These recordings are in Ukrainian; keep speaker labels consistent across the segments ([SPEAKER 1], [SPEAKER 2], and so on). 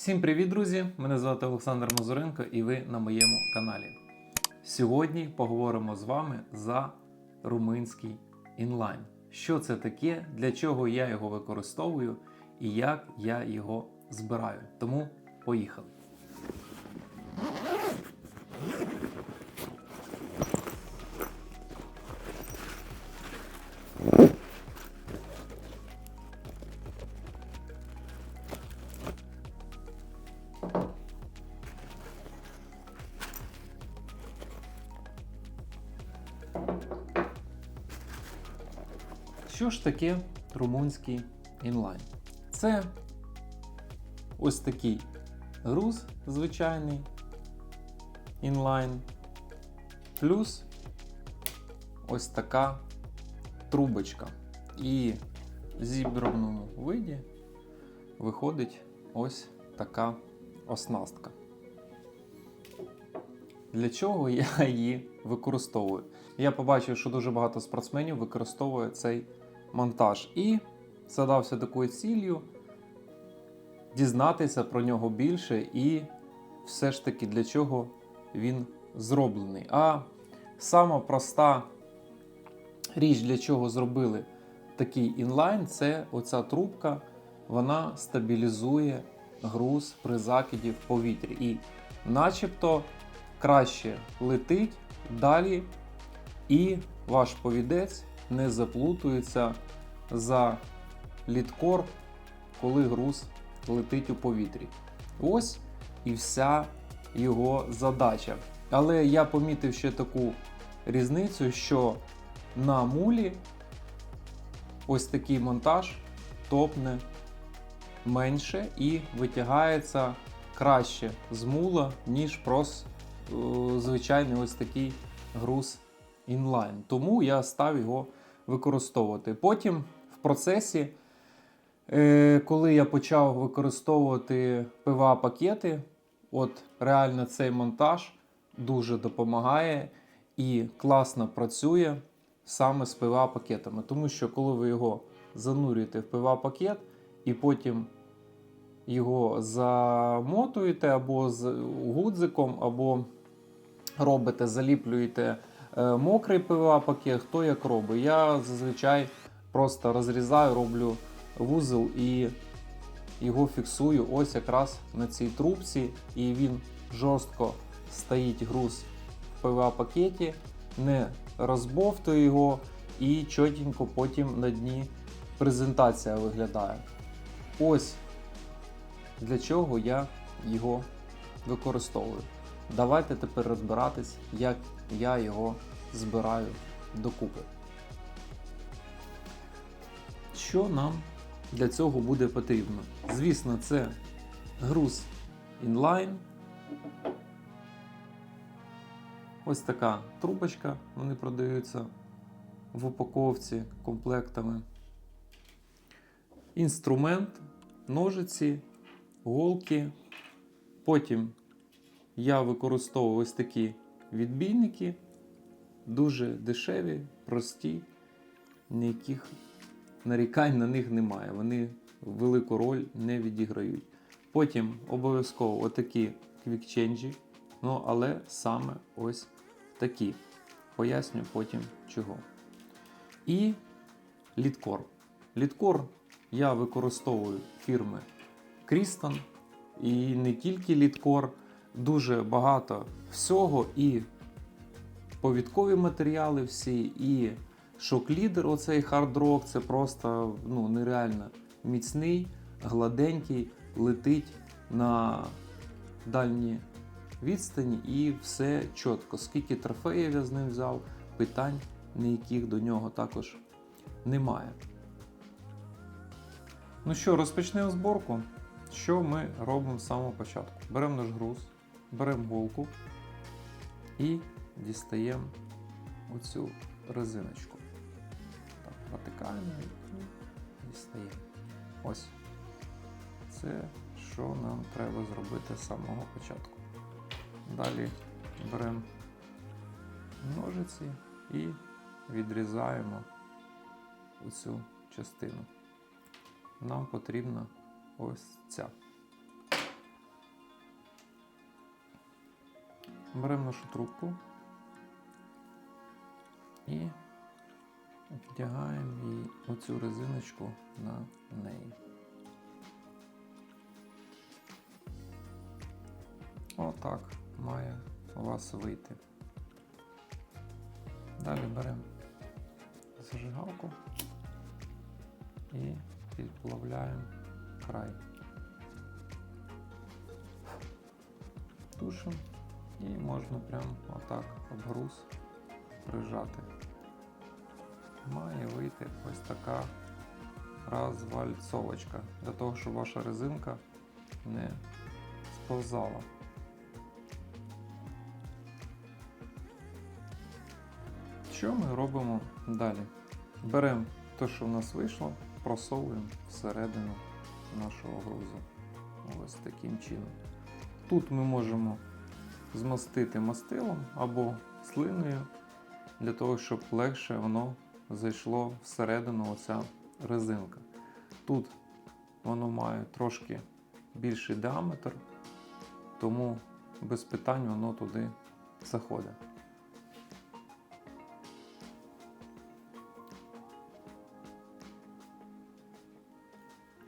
[SPEAKER 1] Всім привіт, друзі! Мене звати Олександр Мазуренко і ви на моєму каналі. Сьогодні поговоримо з вами за румунський інлайн. Що це таке, для чого я його використовую і як я його збираю. Тому поїхали. Що ж таке румунський інлайн? Це ось такий груз звичайний інлайн, плюс ось така трубочка. І в зібраному виді виходить ось така оснастка. Для чого я її використовую? Я побачив, що дуже багато спортсменів використовує цей монтаж і задався такою ціллю дізнатися про нього більше і все ж таки для чого він зроблений. А сама проста річ, для чого зробили такий інлайн, це оця трубка, вона стабілізує груз при закиді в повітрі. І начебто краще летить далі, і ваш повідець не заплутується за літкор, коли груз летить у повітрі. Ось і вся його задача. Але я помітив ще таку різницю, що на мулі ось такий монтаж топне менше і витягається краще з мула, ніж просто е, звичайний ось такий груз інлайн. Тому я став його використовувати. Потім в процесі, е, коли я почав використовувати ПВА пакети, от реально цей монтаж дуже допомагає і класно працює саме з ПВА пакетами. Тому що коли ви його занурюєте в ПВА пакет і потім його замотуєте або з гудзиком, або робите, заліплюєте мокрий ПВА пакет, хто як робить. Я зазвичай просто розрізаю, роблю вузол і його фіксую ось якраз на цій трубці, і він жорстко стоїть груз в ПВА пакеті, не розбовтує його і чотенько потім на дні презентація виглядає. Ось для чого я його використовую. Давайте тепер розбиратись, як я його збираю докупи. Що нам для цього буде потрібно? Звісно, це груз інлайн. Ось така трубочка, вони продаються в упаковці комплектами. Інструмент, ножиці, голки. Потім я використовую ось такі відбійники, дуже дешеві, прості, ніяких нарікань на них немає. Вони велику роль не відіграють. Потім обов'язково отакі квікченджі, ну але саме ось такі. Поясню потім чого. І літкор. Літкор я використовую фірми Крістон. І не тільки літкор, дуже багато всього. І повідкові матеріали всі, і шок-лідер, оцей хард-рок, це просто ну, нереально міцний, гладенький, летить на дальні відстані і все чітко. Скільки трофеїв я з ним взяв, питань ніяких до нього також немає. Ну що, розпочнемо зборку. Що ми робимо з самого початку? Беремо наш груз, беремо голку і дістаємо оцю резиночку. Так, натикаємо і дістаємо. Ось. Це що нам треба зробити з самого початку. Далі беремо ножиці і відрізаємо оцю частину. Нам потрібна ось ця. Беремо нашу трубку і вдягаємо її оцю резиночку на неї. Отак має у вас вийти. Далі беремо зажигалку і підплавляємо край. Тушимо і можна прямо отак об груз прижати. Має вийти ось така розвальцовочка для того, щоб ваша резинка не сповзала. Що ми робимо далі? Беремо те, що в нас вийшло, просовуємо всередину нашого грузу. Ось таким чином. Тут ми можемо змастити мастилом або слиною, для того, щоб легше воно зайшло всередину оця резинка. Тут воно має трошки більший діаметр, тому без питань воно туди заходить.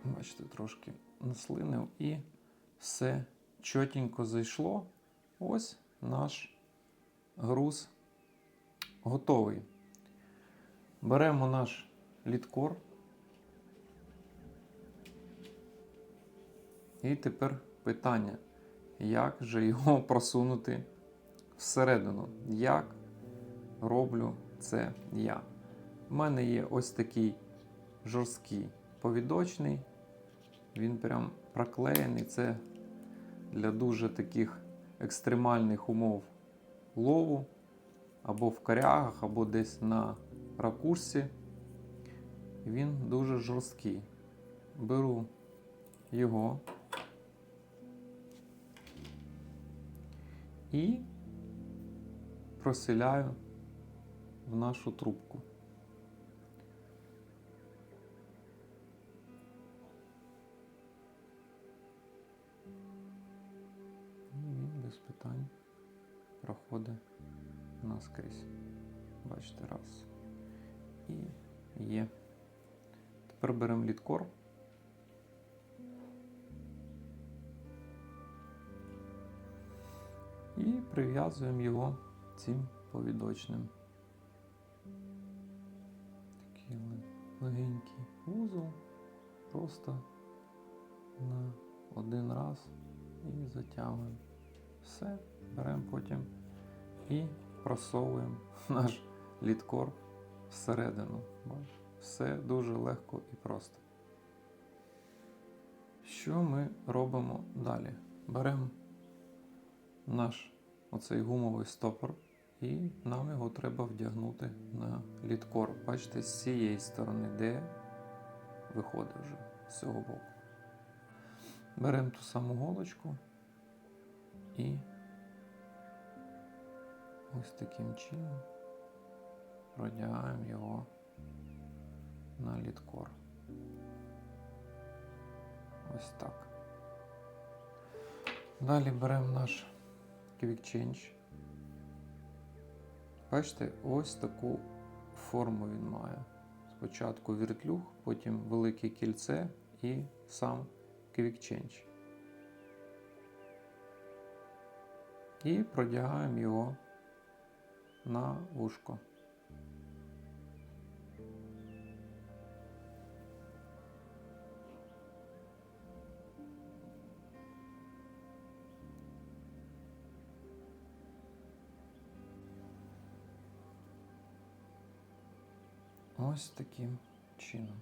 [SPEAKER 1] Бачите, трошки наслинив і все чотенько зайшло. Ось наш груз готовий. Беремо наш літкор. І тепер питання, як же його просунути всередину? Як роблю це я? У мене є ось такий жорсткий повідочний. Він прям проклеєний. Це для дуже таких екстремальних умов лову, або в корягах, або десь на ракурсі. Він дуже жорсткий. Беру його і проселяю в нашу трубку. Питань проходить наскрізь. Бачите, раз. І є. Тепер беремо літкор. І прив'язуємо його цим повідочним. Такий легенький вузол. Просто на один раз і затягуємо. Все, беремо потім і просовуємо наш літкор всередину. Все дуже легко і просто. Що ми робимо далі? Беремо наш оцей гумовий стопор, і нам його треба вдягнути на літкор. Бачите, з цієї сторони, де виходить вже з цього боку. Беремо ту саму голочку і ось таким чином продягаємо його на літкор. Ось так. Далі беремо наш Quick Change. Бачите, ось таку форму він має. Спочатку віртлюг, потім велике кільце і сам Quick Change. І продягаємо його на вушко. Ось таким чином.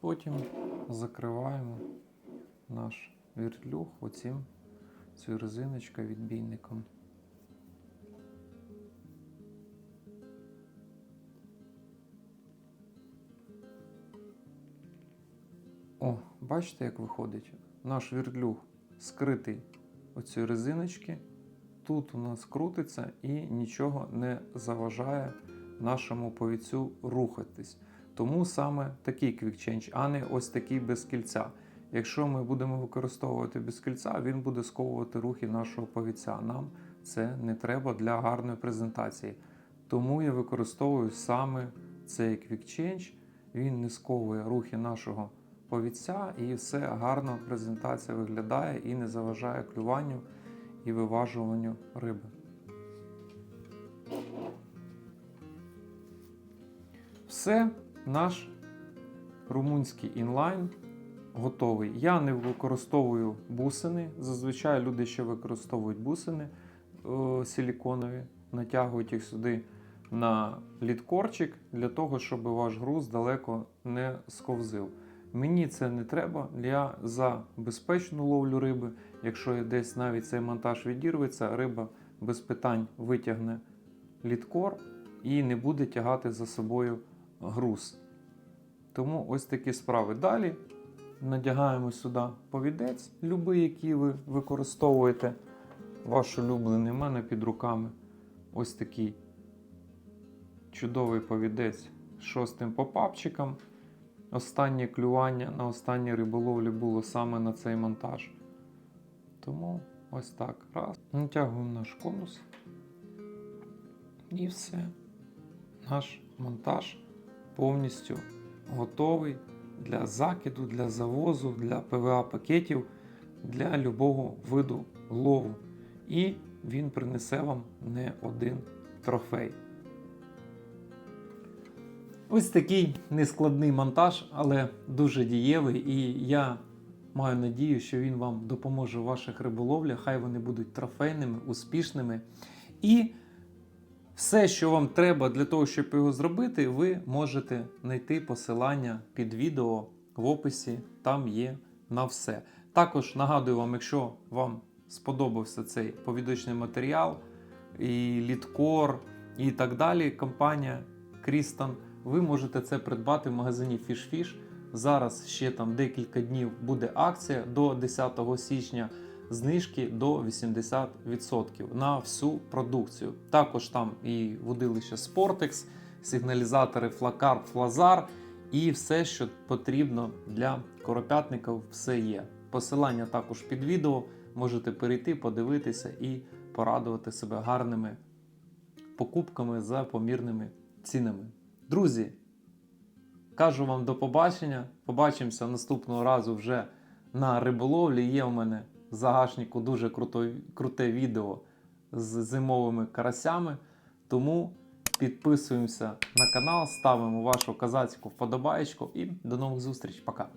[SPEAKER 1] Потім закриваємо наш віртлюг оцим цією резиночкою відбійником. О, бачите, як виходить? Наш віртлюг скритий оцією резиночки. Тут у нас крутиться і нічого не заважає нашому повіцю рухатись. Тому саме такий квікченч, а не ось такий без кільця. Якщо ми будемо використовувати без кільця, він буде сковувати рухи нашого повіця. Нам це не треба для гарної презентації. Тому я використовую саме цей Quick Change. Він не сковує рухи нашого повіця і все гарно презентація виглядає і не заважає клюванню і виважуванню риби. Все, наш румунський інлайн готовий. Я не використовую бусини. Зазвичай люди ще використовують бусини е, силіконові, натягують їх сюди на літкорчик для того, щоб ваш груз далеко не сковзив. Мені це не треба. Я за безпечну ловлю риби. Якщо десь навіть цей монтаж відірветься, риба без питань витягне літкор і не буде тягати за собою груз. Тому ось такі справи. Далі надягаємо сюди повідець, любий, який ви використовуєте. Ваш улюблений У мене під руками. Ось такий чудовий повідець з шостим попапчиком. Останнє клювання на останній риболовлі було саме на цей монтаж. Тому ось так. Раз. Натягуємо наш конус. І все. Наш монтаж повністю готовий для закиду, для завозу, для ПВА пакетів, для любого виду лову. І він принесе вам не один трофей. Ось такий нескладний монтаж, але дуже дієвий. І я маю надію, що він вам допоможе в ваших риболовлях. Хай вони будуть трофейними, успішними. І все, що вам треба для того, щоб його зробити, ви можете знайти посилання під відео в описі. Там є на все. Також нагадую вам, якщо вам сподобався цей повідочний матеріал, і літкор, і так далі, компанія Крістон, ви можете це придбати в магазині FishFish. Зараз ще там декілька днів буде акція до 10 січня знижки до 80% на всю продукцію. Також там і водилище Sportex, сигналізатори Флакар, Флазар і все, що потрібно для коропятників, все є. Посилання також під відео. Можете перейти, подивитися і порадувати себе гарними покупками за помірними цінами. Друзі, кажу вам до побачення. Побачимося наступного разу вже на риболовлі. Є у мене загашнику дуже круто, круте відео з зимовими карасями. Тому підписуємося на канал, ставимо вашу казацьку вподобаєчку і до нових зустріч. Пока!